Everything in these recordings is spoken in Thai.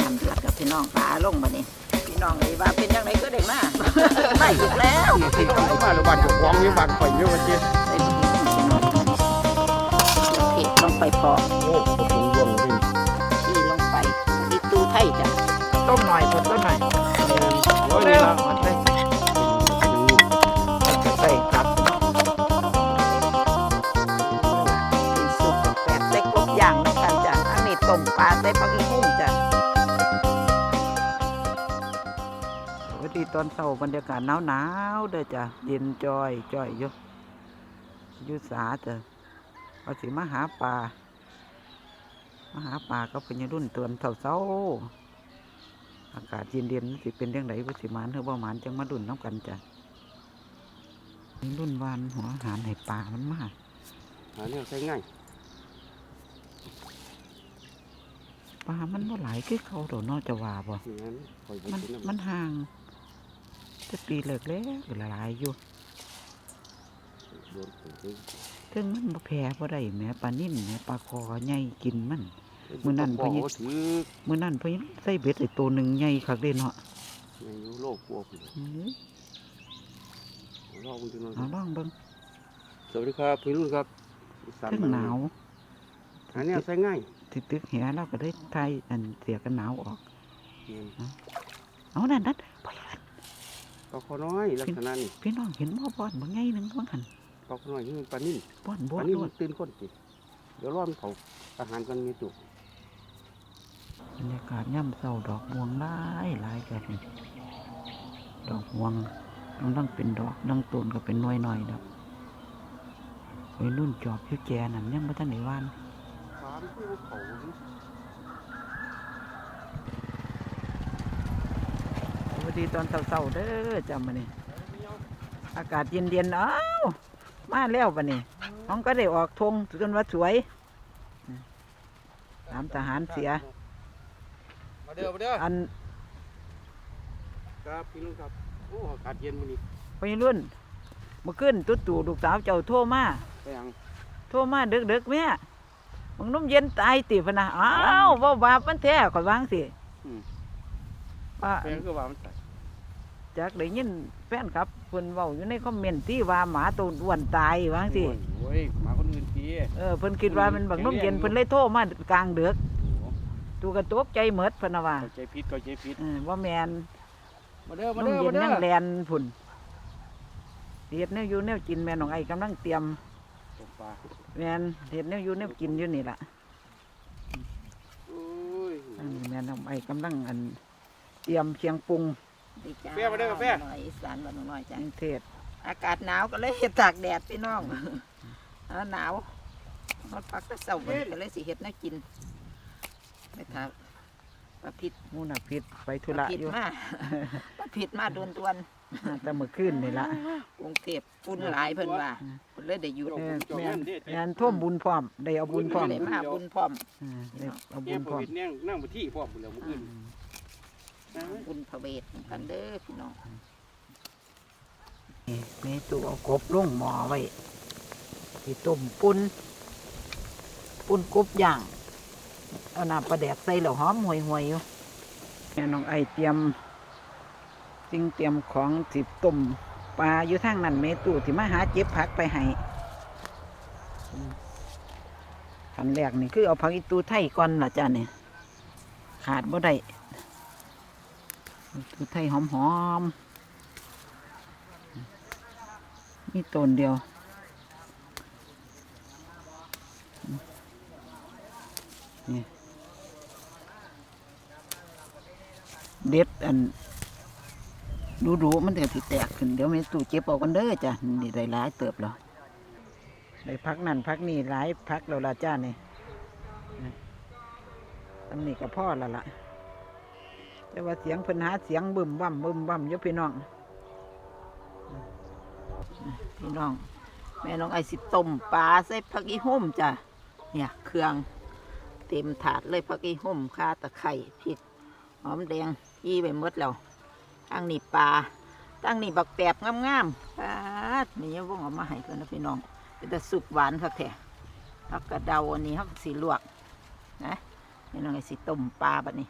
น้ำเดือดกับพี่น้องปลาลงมานี่พี่น้องเลยว่าเป็นยังไงก็ได้มาไม่อีกแล้วที่ต้องมาหรือบ้านเจ้าของมีบ้านข่อยอยู่ว่าสิใส่บะหมี่พี่น้องเผ็ดลงไปพอโอ้บ่ถึงวงนี่ที่ลงไปอีตูไทยจ้ะต้มหน่อยต้มหน่อยโอ้ยนี่ล่ะหมดเลยจะใส่ครับกินซุปแปดใส่กบย่างน้ำกันจ้ะอันนี้ต้มปลาใส่ผักอีหุ่ ตอนเช้าบรรยากาศหนาวหนาวๆเด้อจ้ะเย็นจอยจอยอยู่อยุสาจ้ะเอาสิมาหาปลามาหาปลาก็เป็นรุ่นเตือนเช้าเช้าๆอากาศเย็นเย็นๆสิเป็นเรื่องไหนว่าสิหมานหรือว่าหมานจังมาดุนน้ำกันจ้ะรุ่นวานหัวอาหารให้ปลามันมากหาแนวใช้ง่ายปลามันบ่หลายคือเขาโดนนอจะว่าบ่งั้นข่อยบ่มันกินน้ำมันห่าง จะปีเลิกแล้วหลายอยู่โดนผมสิถึงมันบ่แพ้บ่ได้แหม่ปลานิ่นแหม่ปลาคอใหญ่กินมันมื้อนั้นบ่เพิ่นบ่ถือมื้อนั้นเพิ่นใส่เบ็ดไอ้ตัวหนึ่งใหญ่คักเด้เนาะยังอยู่โลกกลัวพุ่นอื้อรอคุณจังหน่อยเอาลองเบิ่งสวัสดีครับพี่รุ่นครับอีสถึงบ้หนาวหาแนวใช้ง่ายสิตึกแหเราก็ได้ทายอันเสียกันหนาวออกแม่นเอานั่นนั่นพ่อยัน ปลาคอน้อยลักษณะนี้พี่น้องเห็นหม้อบ่อนบ่ไงหนึงว่าหั่นปลาคอน้อยนี่มันปลานิ่มบ่อนปบ่ลาโลนิ่มดมันตื่นคนสิเดี๋ยวรอมันเขาอาหารกันมีจุกบรรยากาศย่ำเศร้าดอกม่วงหลายหลายแบบนี้ดอกม่วงกำลังเป็นดอกดังต้นก็เป็นหน่วยหน่อยดอกวัยรุ่นจอบอยู่แจนั่นยังบ่ทันได้หวานปลามันคือเขา วัสดีตอนเช้าๆเด้อจำมานี่อากาศเย็นๆเอ้ามาแล้วบัดนี้น้องก็ได้ออกธงจนว่าสวยตามทหารเสียมาเด้อมาเด้ออันครับพี่รุ่นครับโอ้อากาศเย็นมื้อนี้วัยรุ่นเมื่อคืนตุ๊ตู่ลูกสาวเจ้าโทรมาไปยังโทรมาดึกๆแม่มึงนุ่มเย็นตายติพะนะอ้าวเว่าบาปมันแท้ข่อยวางสิว่าไปยังคือว่ามันใส่ จากได้ยินแฟนครับเพิ่นเว้าอยู่ในคอมเมนต์ที่ว่าหมาตัวอ้วนตายวางสิโอ้ยหมาคนอื่นทีเออเพิ่นคิดว่ามันบักนุ่มเย็นเพิ่นเลยโทรมากลางดึกตูกระตกใจเหมิดพะนะว่าเข้าใจผิดเข้าใจผิดเออว่าแมนมาเด้อมานุ่มเด้อเย็มานเด้อยังแลนพุ่นเฮ็ดแนวอยู่แนวกินแม่น้องไอ้กำลังเตรียม ตกปลาแม่นเฮ็ดแนวอยู่แนวกินอยู่นี่ล่ะโอ้ยอันนี้แม่น้องไอ้กำลังอันเตรียมเชียงปรุง กาแฟมาเด้อกาแฟหน่อยอีสานบ้านน้อยจ้ะ เทศอากาศหนาวก็เลยเฮ็ดตากแดดพี่น้องเอาหนาวฮอดพักแต่เช้าบัดนี้ก็เลยสิเฮ็ดแนวกินไปถามประพิษมูน่ะพิษไปธุประระพิษอยู่มาประพิษมาโดนตวนแต่เมื่อคืนนี่ละกรุงเทพฝุ่นหลายเพิ่นว่าเพิ่นเลยได้หยุดเออแม่นงานท่วมบุญพร้อม ได้เอาบุญพร้อมได้มาบุญพร้อมเออได้เอาเก็บุบญโคพร้อมวิดเนี่ยนั่งบนที่พ่อบุญแล้วมื้ออื่น บุญพระเวทกันเด้อพี่น้องนี่แม่ตัวกบลงหม้อไว้ที่ต้มปุ้นปุ้นกบย่างเอาน้ำปลาแดกใส่แล้วหอมห่วยๆอยู่แม่น้องไอเตรียมสิ่งเตรียมของสิต้มปลาอยู่ทางนั้นแม่ตู้ที่มาหาเจ็บผักไปให้ขันแรกนี่คือเอาผักอีตูไทยก่อนล่ะจ้ะเนี่ยขาดบ่ได้ คือไทยหอมหอมๆมีต้นเดียว นี่ เด็ดอัน ดูดูมันเดี๋ยวสิแตกขึ้น เดี๋ยวไม่ตู้เจ็บเอากันเด้อจ้ะ นี่ได้หลายเติบแล้วได้พักนั่นพักนี่หลายพักแล้วล่ะจ้านี่ตำนี้ก็พ่อล้วล่ะ แต่ว่าเสียงเพิ่นหาเสียงบึมบ่มบึมบ่มยพี่น้อง พี่น้อง แม่น้องไอสิต้มปลาใส่ผักอีหุ่มจ้ะเนี่ยเครื่องเต็มถาดเลยผักอีหุ่มข่าตะไคร้พริกหอมแดงยี่ไปมดแล้วตั้งนี่ปลาตั้งนี่บักแปบงามๆปานี่ยังว่งออกมาให้เพื่อนนะพี่น้องเป็นแต่สุกหวานคักแท้ผักกระเดาอันนี้เขาสีลวกนะแม่น้องไอสิต้มปลาบัดนี้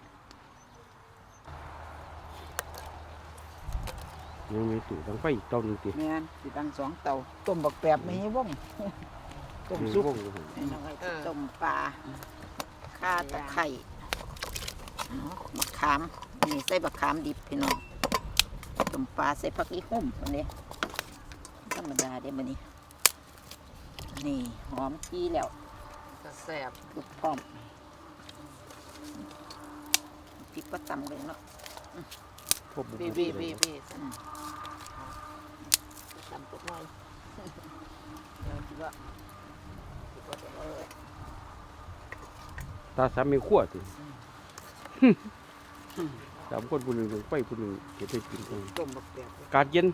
ยังมีตู้ดังไฟอีกเตาหนึงติแม่นสิตั้งสองเตาต้มบักแปบไม่ให้ว่องต้มมีซุปวงอยู่หั่นให้น้องไอ้สิต้มปลาข่าตะไคร้เนาะมะขามนี่ใส่บักขามดิบพี่น้องต้มปลาใส่ผักอีหุ่มอันนี้ธรรมดาเด้บัดนี้ นี่หอมกี้แล้วก็แซ่บทุกพร้อมพริกก็ตำเลยเนาะพวกบุบีบบีบีบี อืม ตำตุกหน่อยเดี๋ยวคิดว่าคิดว่าจะเอาไว้ตาสามมีขั้วติสามคนผู้หนึงดังไฟผู้หนึงเก็บไปกินกันต้มบักแปบอากาศเย็น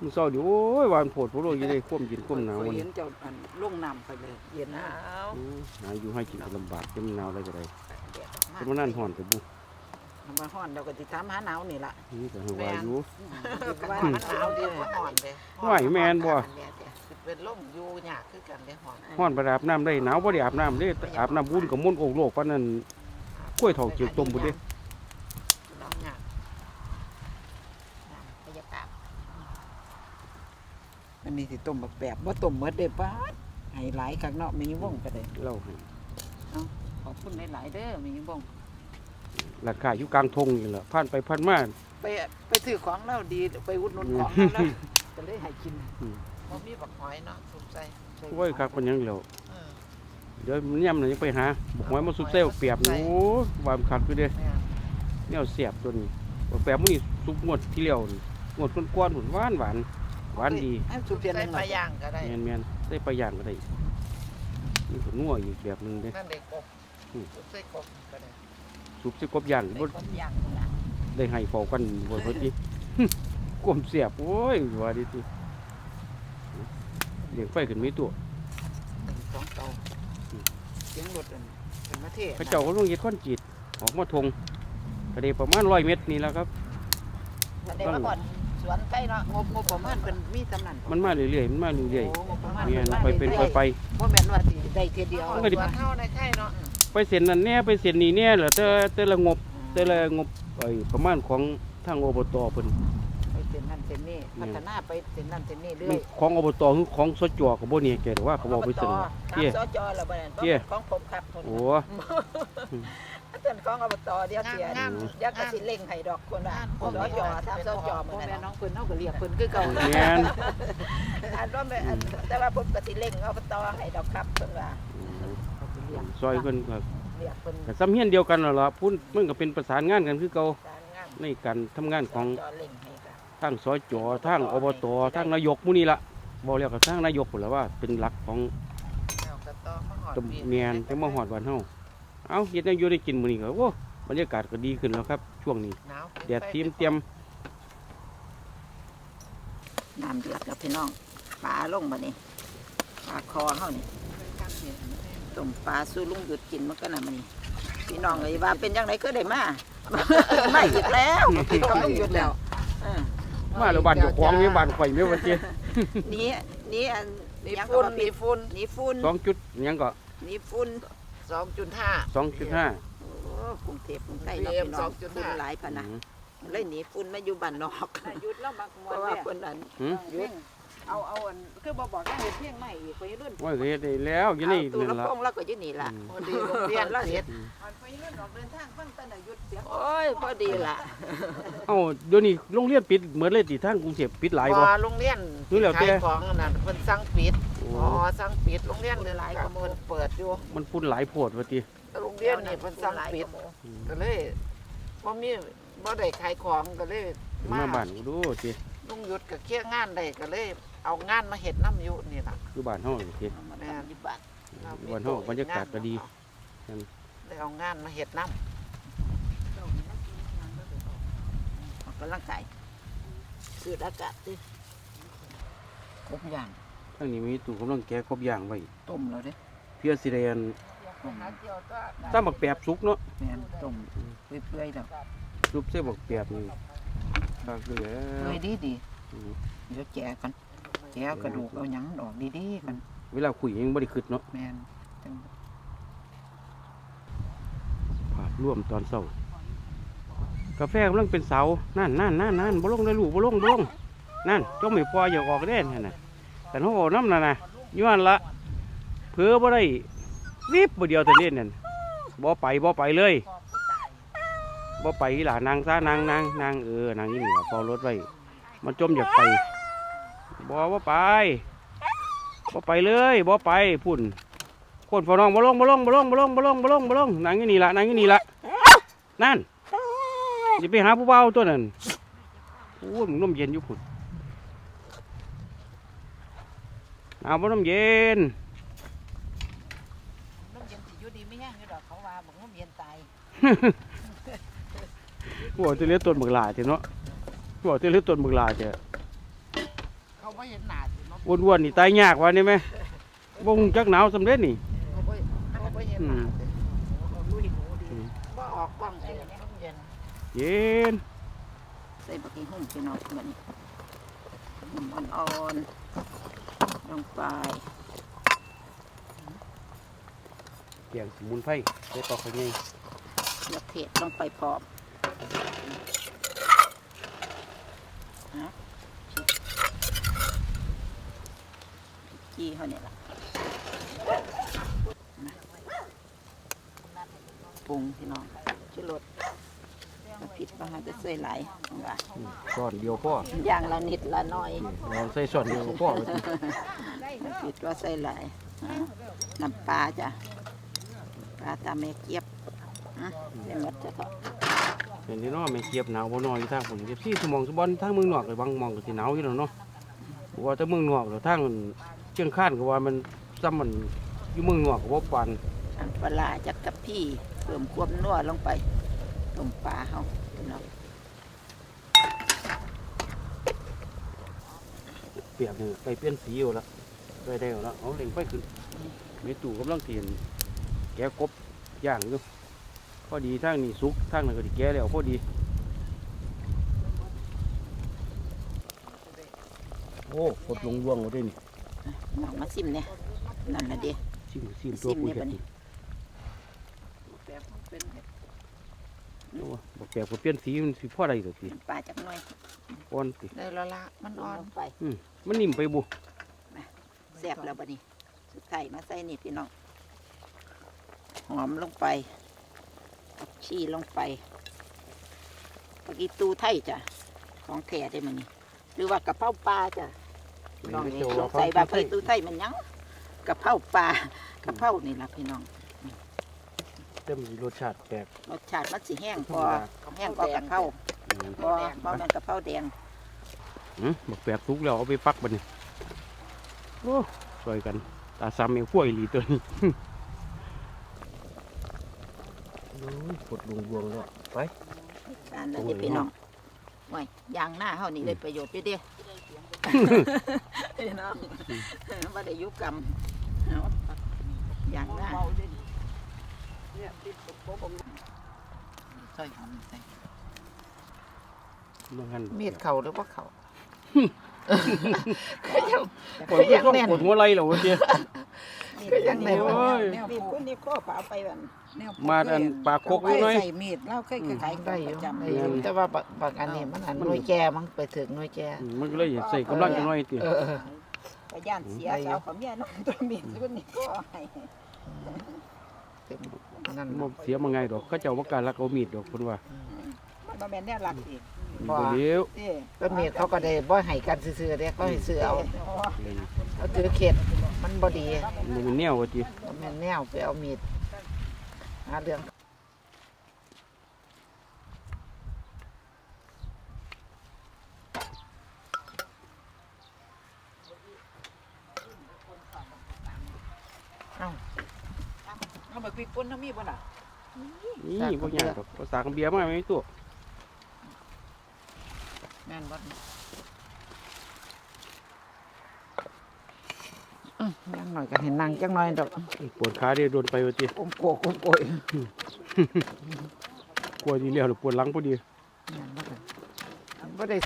มื้อเช้านี่โอ้ยวานโพดโพโลอยู่ได้ความเย็นความหนาวเคยมันเห็นเจ้าอันลงน้ำไปเลยเย็นหนะนาวอืมหาอยู่ให้กินก็ลำบากจะมันหนาวอะไรก็ได้แดดออกมาจะมานั่นห่อนกับบุทำ มาฮ้อนเราก็ติถามหาหนาวนี่ล่ะนี่ก็ให้ว่าอยู่ ว่ามัมันนหหนานาววดีดีกว่าห่อนเลยไหวแม่นบ่สิเป็นลมอยู่ยากคือกันเลยห่อนห่อนไปอาบน้ำได้หนาวบ่ได้อาบน้ำเด้อาบน้ำวุ่นกับมุ่นโอกโลกปานนั้น กล้วยทองเจียวต้มบุเด้ น้องยากบรรยากาศอันนี้สิต้มบักแปบว่าต้มเมดเด้ป้าดให้หลายคักเนาะมีวงก็ได้เล่าให้ขอบคุณหลายๆเด้อมีวง ราคาอยู่กลางทงนี่แหละผ่านไปผ่านมา ไปไปซื้อของเราดีไปอุดหนุนของเราแล้วก็เลยให้กินบ่มีบักหอยเนาะสุกใส่โอ้ยคักปานหยังแล้วเออเดี๋ยวมันย่ำน่ะยังไปหาบอกไว้มาสุดเซลเปรียบนี่โอ้วามคักอยู่เด้แม่นแนวเสียบตัวนี้บักแปบมื้อนี้สุกงวดที่แล้วนี่งวดก้อนๆหุ่นหวานหวานหวานดีให้สุกเพียนหใส่นึ่งปลาย่างก็ได้แม่นแม่นได้ปลาย่างก็ได้นี่ก็นัวอีกแบบหนึงเด้ นั่นเด็กกบอืมสุกใส่กบก็ได้ สุกสิกบย่างใส่บ่กบย่างนี่ล่ะได้ให้เฝ้ากันบ่พอดีกลมเสียบโอ้ยว่าดีติเลี้ยงไฟขึ้นมีตัวหนึ่งสองเตาเสียงรถอันเป็นมาเทศเขาเจ้าก็ลงเฮ็ดคอนกรีตออกมาทงก็ได้ประมาณ100เมตรนี่แหล้วครับวันนี้มาก่อนสวนใกล้เนาะงบงบประมาณเป็นมีตำนันมันมาเรื่อยๆมันมาเรื่อยโงบประมาณๆเนี่ยไปเป็นไปไปเพราะแม่นว่าสิได้เทียเดียวมันก็ดิสวนเฮาในไข่เนาะ ไปเซ็นนั่นแน่ไปเซ็นนี่แน่เหรอแต่แต่ละงบแต่ละงบไอ้ประมาณของทางอบตเพิ่นไปเส้นนั่นเส้นนี่พัฒนาไปเส้นนั่นเส้นนี่เรื่มัอนยของอบตคือของสจก็บ่แน่ใจแต่ว่าเขาบอกไปเซ็นตามเตี้ย สจแล้วบ่นั่นเตี้ย ของผมครับโอ้เส้นของอบตเดียวงามเสียงามเดี๋ยวก็สิเล่งให้ดอกคนว่าผมสจทำสจพ่อแม่น้องเพิ่นเฮาก็เรียกเพิ่นคือเก่าแม่นอันว่าแม่อันแต่ว่าผมก็สิเล่งอบตให้ดอกครับเพิ่นว่า เขาสิเรียกซอยเพิ่นก็เรียกเพิ่นก็ซ้ำเฮียนเดียวกันนั่นล่ะพุ่นมันก็เป็นประสานงานกันคือเก่าการงานในการทำงานของจอเล่งให้ค่ะทางสจทางอบตทางนายกหมู่นี่ล่ะบอกแล้วก็ทางนายกพุ่นล่ะว่าเป็นหลักของเอากระตอมาหอดตำแม่นแต่มาฮอดบ้านเฮาเอ้าเฮ็ดแนวอยู่ได้กินมื้อนี้ก็โอ้บรรยากาศก็ดีขึ้นแล้วครับ ช่วงนี้หนาวแดดทีมเตรียมน้ำเดือดกับพี่น้องปลาลงมานี่ปลาคอเฮานี่ ต้มปลาสู้ลุงหยุดกินมันก็น่ะมันนี่พี่น้องเลยว่าเป็นยังไงก็ได้มา มาอีกแล้วพี่น้องลุงหยุดแล้วเออมาแล้วบ้านเจ้าของมีบ้านข่อยมีว่าเจ้หนี่นี่อันมียังฝุ่นก็มีฝุ่นหนี่ฝุ่นสองจุดหยังก็หนี่ฝุ่นสองจุดห้า สองจุดห้าโอ้กรุงเทพกรุงไทยเนาะ PM พี่น้อง2.5 ฝุ่นหลายพะนะเลยหนีฝุ่นมาอยู่บ้านนอกหยุดแล้วมักมเพวนราะว่าเนี่ยคนนั้นหืมหยุด เอาเอาอันคือบ่บอกให้เฮ็ดเพียงใหม่อีกไปรุ่นว่าเฮ็ดได้แล้วอยู่นี่ตู้นั่นลำล่ะโพงแล้วก็อยู่นี่ล่ะอืม พอดีโรงเรียนเราเฮ็ดมันไปรุ่นออกเดินทางฟังตะน่ะหยุดเสียงโอ้ยพอดีล่ะเอ้าเดี๋ยวนี้โรงเรียนปิดเหมือนเลยติทางกรุงเทพปิดหลายบ่บ่โรงเรียนรู้แล้วแต่ ขายของนั่นเพิ่นสั่งปิดโอ้อ๋อสั่งปิดโรงเรียนหลายๆก็เพิ่นเปิดอยู่มันปุ่นหลายโพดว่าติโรงเรียนนี่เพิ่นสั่งปิดก็เลยบ่มีบ่ได้ขายของก็เลยมามาบ้านกูดูติลุงหยุดก็เคลียร์งานได้ก็เลย เอางานมาเฮ็ดน้ำอยู่นี่ล่ะอยู่บ้านเฮานี่ติมาทำที่บ้านบ้านเฮาบรรยากาศก็ดีเลยเอางานมาเฮ็ดน้ออกกำลังกายสูดอากาศดิครบอย่างทางนี้มีตู้กำลังแกะครบอย่างไว้ต้มแล้วเด้เพื่อสิได้อันำตามบักแปบสุกเนาะแม่นต้มเปื่อยๆแล้วรูปเส้บักแปบนี่คักเลยเปื่อยดีดีอืมๆเดี๋ยวแกะกัน แกะเอากระดูกเอาหยังออกดีๆกันเวลาคุยยังบ่ได้คิดเนาะแม่นจังภาพร่วมตอนเช้ากาแฟกำลังเป็นเสานั่นนั่นนั่นนั่นบ่ลงได้ลูกบ่ลงบ่ลงนั่นจ้องไม่พออย่าออกเด่นนั่นน่ะแต่เขาบอกน้ำน่ะนะย้อนละเผือบ่ได้วิบบ่เดียวแต่เล่นนั่นบ่ไปบ่ไปเลยบ่ไปอีหล่านางซานางนางนางเออนางนี่นี่เฝ้ารถไว้มันจมอยากไป บ่บ่ไปบ่ไปเลยบ่ไปพุ่นคนฝอน้องบ่ลงบ่ลงบ่ลงบ่ลงบ่ลงบ่ลงบ่ลงนางนี่นี่ละนางนี่นี่ละนั่นอย่าไปหาผู้เบาตัวนั้นโอ้ยมึงน้มเย็นอยู่พุ่นเอาบ่น้มเย็นน้ำเย็นสิอยู่ดีไม่แห้งอยู่ดอกเขาว่าบอกน้ำเย็นตายหัวจะเลี้ยต้นบักหลาเถอะเนาะหัวจะเลี้ยต้นบักหลาเถอะ เขาไม่เห็นหน้าสิเนาะอ้วนๆนี่ตายยากวะนี่ไหมบ่งจักหนาวสำเร็จนี่ เขาไม่เขาไม่เห็นหน้าสิลุยหนูดีบ่ออกกล้องเลยน้ำเย็นเย็นใส่บักกี้หุ่นพี่น้องเหมือนน้ำอ่อนๆลงไปเปลี่ยนสมุนไพรใส่ต่อข้างในเลือกเทศลงไปพร้อมนะ จี้เขาเนี่ยล่ะนะปรุงพี่น้องชุรสผิดบางอันจะใส่หลายว่าช้อนเดียวพ่ออย่างละนิดละหน้อยเราใส่ช้อนเดียวก็พ่อว่าสิผิดว่าใส่หลายอะน้ำปลาจ้ะปลาตาแม่เกียบอะเส้นวัดจะเถาะเห็นที่เนาะแม่เกียบหนาวบ่น้อยอยู่ทางพุ่นเก็บซี่สมองสมบอนทางเมืองนอกก็บางหมองก็สิหนาวอยู่แล้วเนาะบ่ว่าแต่เมืองนอกแล้วทางเชียงคานก็ว่ามันซ้ำมันอยู่เมืองนอกก็บ่ปานน้ำปลาร้าจักกับพี่เพิ่มความนัวลงไปต้มปลาเฮาพี่น้องเปียกนี่ไปเปลี่ยนสีอยู่แล้วได้ได้แล้วเอาเล็งไฟขึ้นมีตู่กำลังเตียนแกะกบย่างอยู่พอดีทางนี้สุกทางนั้นก็ดิแกะแล้วพอดี โอ้กดลงรวงเอาได้นี่ น้องมาซิมเนี่ยนั่นน่ะเด้ชิมชิมตัวซิมผู้เนี่ยเห็บัดดนี้นี่โอ้บอกแปลกว่าเปลี่ยนสีมันสิพ่อใดตัวสิน้ำปลาจักหน่อยอ่อนสิได้และละมันอ่อนลงไปมันนิ่มไปบุแซ่บแล้วบัดนี้สุดท้ายมาใส่นี่พี่น้องหอมลงไปผักชีลงไปผักอีตูไทยจ้ะของแท้ได้มันนี่หรือว่ากะเพราปลาจ้ะ ลองนี่ลองใส่บาเฟยตูไทยมันหยังกะเพราปลากะเพรานี่ล่ะพี่น้องเต็มรสชาติแปลกรสชาติมันสิแห้งพอแห้งพอกะเพราอืมบ่บ่แม่นกะเพราแดงอืมบอกแปลกสุกแล้วเอาไปฟักบัดนี้โอ้สวยกัน ตาซ้ำเอวขั้วอีหลีตัวนี้โอ้ยกดลงรวงแล้วไปอันนั้นนี่พี่น้อง ไว้ยางหน้าเฮานี่ได้ประโยชน์อยู่เด้พี่น้องบ่ได้อยุกรรมเอายางหน้าใส่หอมใส่บางหันมีดเข่าหรือว่าเข่าปวดก็ปวดหัวไหล่แล้ววะเจ้ ก็ยังในโอ้ยมีดคนนี้ข้อฝาไปแบบมาอันปากคกไว้นิดหน่อย ใส่มีดเล่าเคยขายได้ได้ออยู่ยู่ได้อยู่แต่ว่าบางบางอันนี่มันอันหน่วยแก่มันไปถึงหน่วยแก่อืมมันก็เลยใส่กำลังจังหน่อยติเออเออไปย่านเสียสาวของเมียน้องตัวมีดคนนี้ก็ให้ถึงนั่นบ่เสียมาไงดอกเขาเจ้าบ่กล้ารักเอามีดดอกเพิ่นว่ามันบ่แม่นแนวหลักอีกบ่เลี้ยวเด้แล้วมีดเขาก็ได้บ่ให้กันซื่อๆเด้เขาให้ซื้อเอาเลยเขาถือเข็ด มันบ่ดีมันเป็นแนวว่าติบ่แม่นแนวไปเอามีดหาเรื่องเอาไปปิดปุ่นเฮามีบ่ล่ะนี่บ่ยากดอกภาษาคำเบียร์มาไม่ตัว แม่นบ่ ยังหน่อยก็เห็นนางจังหน่อยดอกปวดขาได้โดนไปว่าติอมโกกอมโกยกลัวดีแล้วหรือปวดหลังพอดีบ่ได้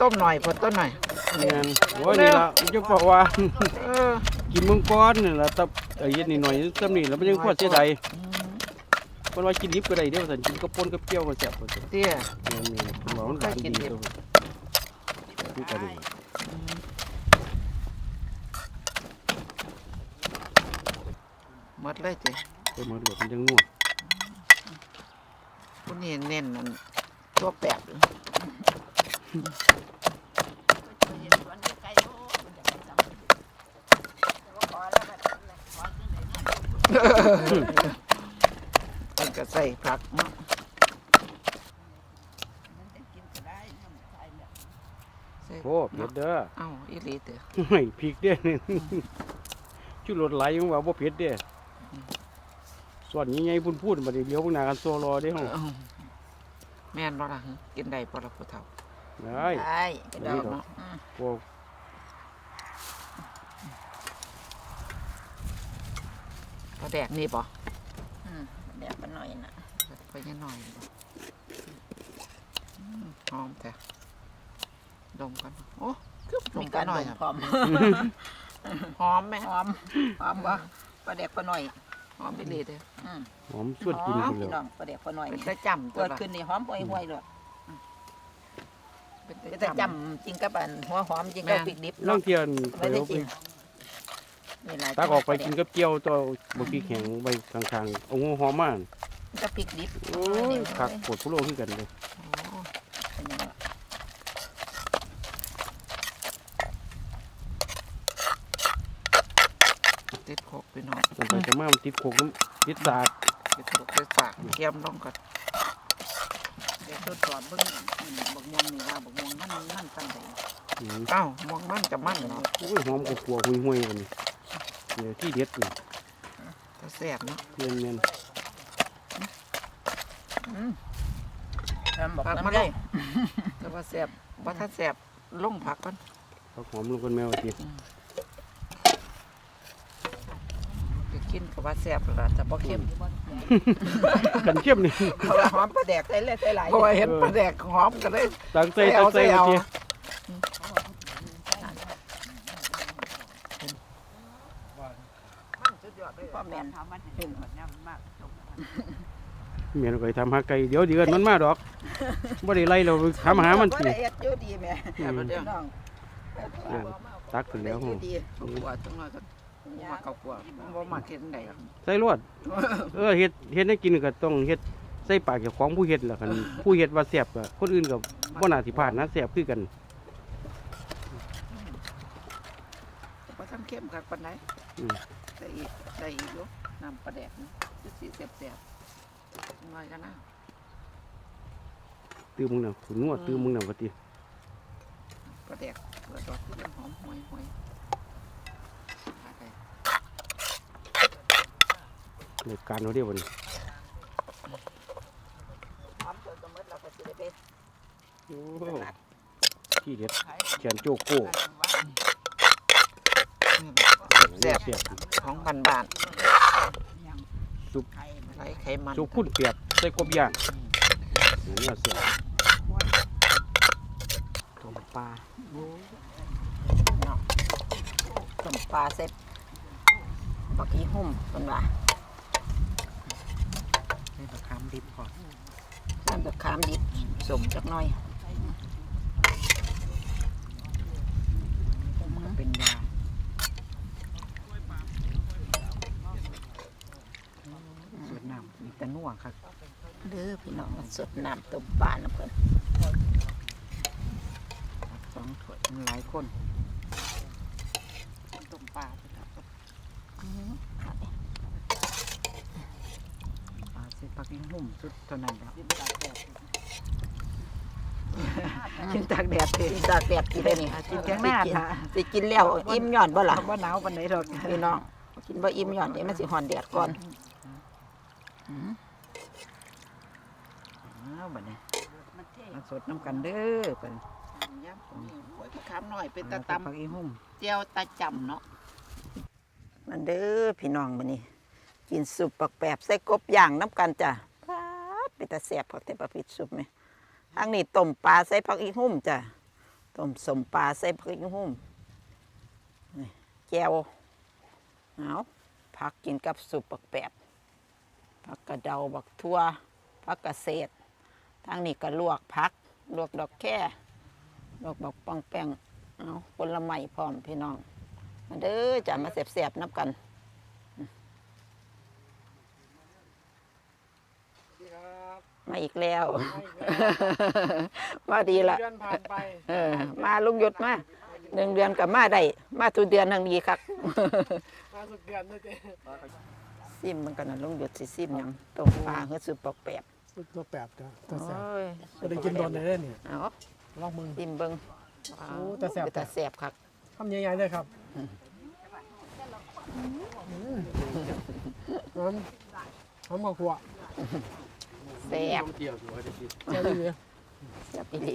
ต้มหน่อยพอต้มหน่อยแม่นโอ้ยนี่ล่ะมันจะบอกว่าเออกินเมืองก้อนนี่ล่ะตับเอ้ยเย็ดนิดหน่อยซ้ำนี่แล้วมันยังพอเสียดายมันว่ากินดิบก็ได้เด้อว่าซั่นกินกับป่นกับเกี๊ยวก็แซ่บว่าซั่นเตี้ยแม่นๆผมว่ามันก็ดีเด้อนี่ก็ดี หมดเลยเจ้เพิ่นมาดูมันจังนัวผู้นี้เน้นนั่นตัวแปบเลยมันก็ใส่ผักเนาะใส่โอ้เผ็ดเด้อเอ้าอีหลีเด้อไม่พริกเด้อชุรสไหลยังว่าบ่เผ็ดเด้อ ส่วนใหญ่ๆพูนๆบัดนี้เดี๋ยวพวกหน้ากันโซรอเด้อเฮาเอ้าแม่นบ่ล่ะหึกินได้บ่ล่ะผู้เฒ่าได้ได้กินได้เนาะพวกปลาแดกนี่บ่อืมเดี๋ยวมันหน่อยนะไปยังหน่อยบ่อืมหอมแต่ดมกันโอ้คือดมีมกากัรนหน่อยบ่อะพร้อมหอมไหมหอมหอมบ่ปลาแดกปลาหน่อย หอมอีหลีเด้ออืมหอมส่วนกินหอพุ่มนแล้พี่วน้องปลาแดกปลาหน่อยเป็นนี่ตะจำตัเกิวดละขึ้นนี่หอมห่วยๆเลยเป็นจะตะจจำำจริงกับอันหัวหอมจริงกับแม่นพริกดิบลองเทียนไม่เดี๋ได้ยวไปกินนี่ล่ะตักออกไปกินกับเกี๊ยวตัวบ่พริกแห้งไว้ข้างๆเอาหัวหอมมากับพริกดิบโอ้ยคักโคตรผู้โลคือกันเลยโอ้ เป็นยังไง ติดโคกไปหน่อย มันไปจะมามันติดโคกน้ำติดสากติดโคกไปฝากเกียมลงก่อนเดี๋ยวทดสอบเบิ่งอืมบักม่วงนี่ว่าบักม่วงมันมันตั้งแต่อืมเอ้ามองมันกับมันเนาะโอ้ยหอมกว่าขัวห่วยๆกันนี่เนี่ยที่เด็ดนี่ถ้าแซ่บเนาะเนียนทำบอกผักมาน้ำเลได้ยแต่ว่าแซ่บว่าถ้าแซ่บลงผักก่อนๆผักหอมลงกันแมวที จะ กินกับว่าแซ่บแล้วล่ะแต่บ่เข้มกันเข้มนี่เพราะว่าหอมปลาแดกใส่เลยใส่หลายเพราะว่าเห็นปลาแดกหอมกันเลยตักใส่ตักใส่เอาทีพ่อแม่นเมียนก็ทำหาไก่เดี๋ยวเดือนมันมาดอกบ่ได้ไล่เราทำหามันบ่สิได้เฮ็ดอยู่ดีแม่อืมพี่น้องเออตักขึ้นแล้วอยู่ดีข้าวคั่วจังหน่อยก็ มาข้าวคั่วบ่มาเฮ็ดจังไดใส่รวด เออเฮ็ดเฮ็ดให้กินก็ต้องเฮ็ดใส่ปากเจ้าของผู้เฮ็ดล่ะคัน ผู้เฮ็ดว่าแซ่บก็คนอื่นก็บ่น่าสิพลาดนะแซ่บคือกันบ่ทันเข้มคักปานใดอืมใส่อีกใส่อีกอยู่น้ำปลาแดกนี่คือสิแซ่บๆจังหน่อยกันนะตื้อมึงน่ะขุนนวดตื้อมึงน่ะว่าติ ปลาแดกเปิดดอกที่มันหอมห่วยห่วยหาไป ในการเอาเด้อบัดนี้หอมจนสมมุติเราก็สิได้ไปโอ้ที่เด็ดแขนโจโก้แซ่บแซ่บของบ้านบ้านซุปๆไรไขมันซุปพุ่นเปียกใส่กบย่างนี่แซ่บต้มปลาต้มปลาเสร็จบักอีหุ่มเพิ่นว่า ใส่มะขามดิบก่อนน้ำบักขามดิบสมจักหน่อยก็เป็นยาสูตรน้ำมีแต่นัวครับเด้อพี่น้องมาสดน้ำต้มปลานะเพิ่นสองถ้วยมันหลายคนต้มปลาไปแล้วก็ปลาใส่ผักอีหุ่ มสุดเท่านั้นแล้วกินตากแดดเถกิอะนตาแซ่บกินได้นี่กินแกงหน้าสิกิค่ะสิกินแล้วอิ่มย้อนบ่ล่ะว่าหนาวปานไหนดอกพี่น้องกินบ่อิ่มย้อนเดี๋ยวมันสิฮ้อนแดดก่อนอืมอ้าวบัดนี้มาสดน้ำกันเด้อเพิ่นย่ำผมนี่โอ้ยมะขามน้อยเป็นตาตำตำผักอีหุ่มเจียวตาจำเนาะมันเด้อพี่น้องมื้อนี้ กินสุปปักแปบใส่กบย่างน้ำกันจ้ะปาด เป็นตาแซ่บพักแต่ประเภทสุปไหมทางนี้ต้มปลาใส่ผักอีหุ่มจ้ะต้มสมปลาใส่ผักอีหุ่มนี่แจวเอาผักกินกับสุปปักแปบผักกระเดาบักทั่วผักกระเกษทางนี้ก็ลวกผักลวกดอกแค่ลวกบักปองแป้งเอาผลไม้พร้อมพี่น้องมาเด้อจะมาเสียบๆนับกัน มาอีกแล้ว มาดีละ เดือนผ่านไปเออ มาลุงหยุดมาหนึ่งเดือนกับมาได้ มาทุกเดือนทั้งดีครับ มาสุดเดือนเลยเจ้ซิมมันกันนะลุงหยุดสิซิมหยังตรงปลาเฮือสุดปอกแปบตัวแปบจ้ะตัวแสบโอ้ยก็ได้กินโดนได้เลยเนี่ยเอาลองมึง ซิมเบิ้งโอ้แต่แซ่บ แต่แสบครับทำใหญ่ๆเลยครับหอมหอมกว่าขว แสบเกี่ยวตัวจะกินเจ้าดีเลยแสบอีหลี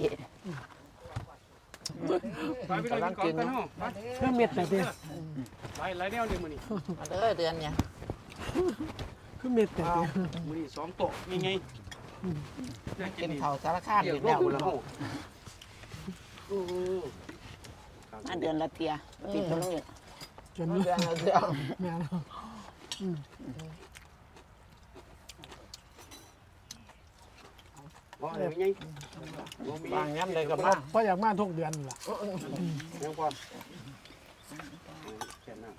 ไปไปเลยกินก่อนกันเนาะไปเพื่อเม็ดแต่เดียวไปหลายแนวเลยมื้อนี้มาเด้อเดือนเนี่ยคือเม็ดแต่เดียวมื้อนี้สองโต๊ะมีไงน่ากิกินนนี่ข้าวสารคามเกี่ยอีวกโลแล้วกละเฮาโอ้โหมาเดือนละเทียติดตัวลุงหยุดจนเดือนละเทียแม่เรา บ่อะไรมีไงบ่มีบางย้ำเลยกับมาเพราะอยากมาทุกเดือนล่ะยังพอแค่นั้น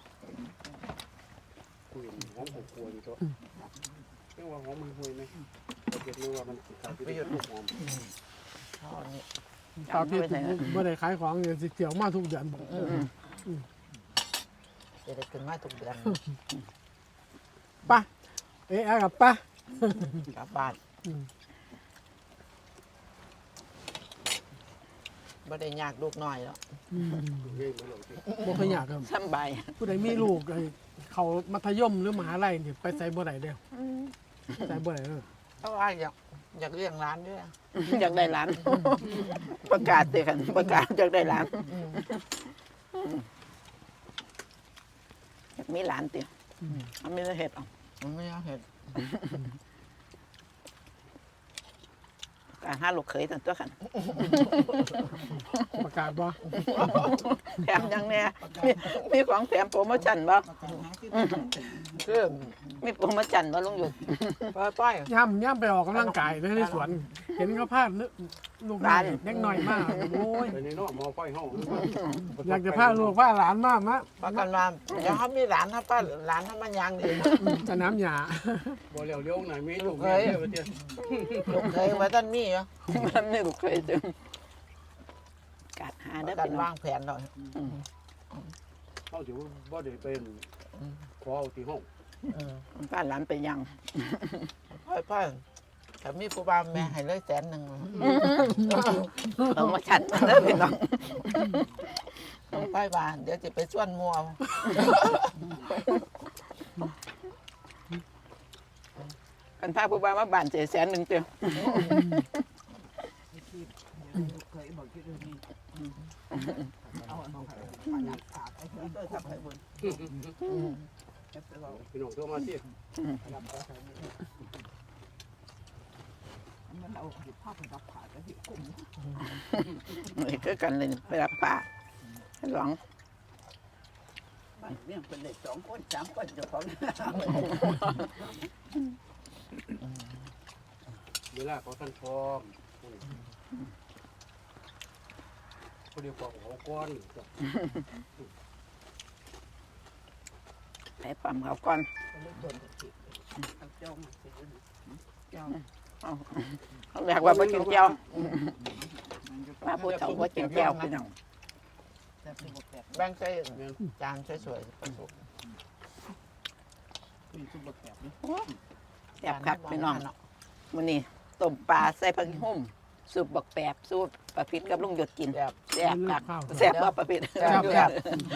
คุยหอมอบอวลตัวเรียกว่าหอมมันห่วยไหมเก็บเนื้อว่ามันขาดไปเยอะหอมตาพี่เมื่อได้ขายของเนี่ยสิเกี่ยวมาทุกเดือนบอกจะได้ขึ้นมาทุกเดือนป้าเอ๊ะกับป้ากลับบ้าน บ่ได้ยากลูกน้อยแล้วเย้มาหลงสิบ่เคยอยากครับสำบายผู้ใดมีลูกไอ้เขามัธยมหรือมหาลัยเนี่ยไปใส่บ่ได้เด้อใส่บ่ได้เด้อเพราะว่าอยากอยากเลี้ยงร้านด้วยอยากได้หลาน ประกาศเตือนประกาศอยากได้หลานอยากมีหลานเตือนเอาไม่ได้เห็ดเอามันไม่เอาเห็ด การห้าลูกเขยตั้งตัวขันประกาศบ่แถมยังเนี่ยมีมีของแถมโปรโมชั่นบ่คือมีโปรโมชั่นบ่ลุงหยุดป้ายป้ายย่ำย่ำไปออกกำลังกายในสวน เห็นเขาพาดนึกลูกน้อยเล็กน้อยมากโอ้ยไปในนอกมอไฟเฮาอยากจะพาลูกพาหลานมากมะประกันว่าเดี๋ยวเขามีร้านถ้าป้าร้านถ้ามันยังดีสนามหญ้าบ่เลี้ยวเลี้ยวไหนมีลูกเลี้ยวเตี้ยลูกเคยไว้ต้นมีเหรอมันมีลูกเขยจึงกาดหาปได้ระกัเป็นนวางแผนหน่อยเฮาสิบ่ได้เป็นขอเอาที่ห้องป้าหลานไปยังป้ายป้ายแต่มีผู้บ้านแม่ให้เลยแสนหนึ่งโปรโมชั่นเด้อพี่น้องป้ายบ้านเดี๋ยวจะไปชวนมัว กันพาผู้บ่าวมาบ้านเจแสนหนึ่งเตียวพี่น้องโทรมาสินี่คือกันเลยไปรับป่าหลวงเนี่ยเป็นเด็กสองคนสามคนเจ้าของ เวลาเขาท่านพร้อมเขาเรียกว่าเขาก้อนไปปั๊มเขาก่อนเจ้าอาเขาเรียกว่าบ่กินแก้วมาผู้เฒ่าบ่กินแก้วพี่น้องแบ่งใส่จานสวยๆประสบแบบนี้ ซ่บครับพี่น้องมื้อนี้ต้มปลาใส่ผักหุ่มสูบบักแปบสูบปลาพิษกับลุงหยดกินแบบแซ่บครับแซ่บบ่ปลาพิษแซ่บครับ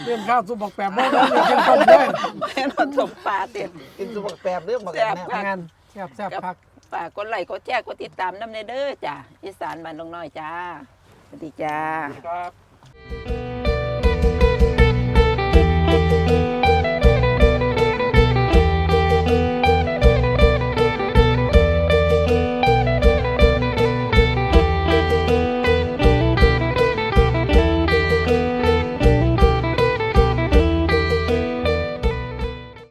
เรื่องข้าวสุปบอกแปบบ่ได้กินต้มด้วยแม่นว่าต้มปลาเต็มกินสุกแปบเรื่องมาแซ่กันบแน่งานแซ่บแซ่บพักฝากกดไลค์กดแชร์กดติดตามน้ำในเด้อจ้าอีสานบ้านลงน้อยจ้าสวัสดีจ้าครับ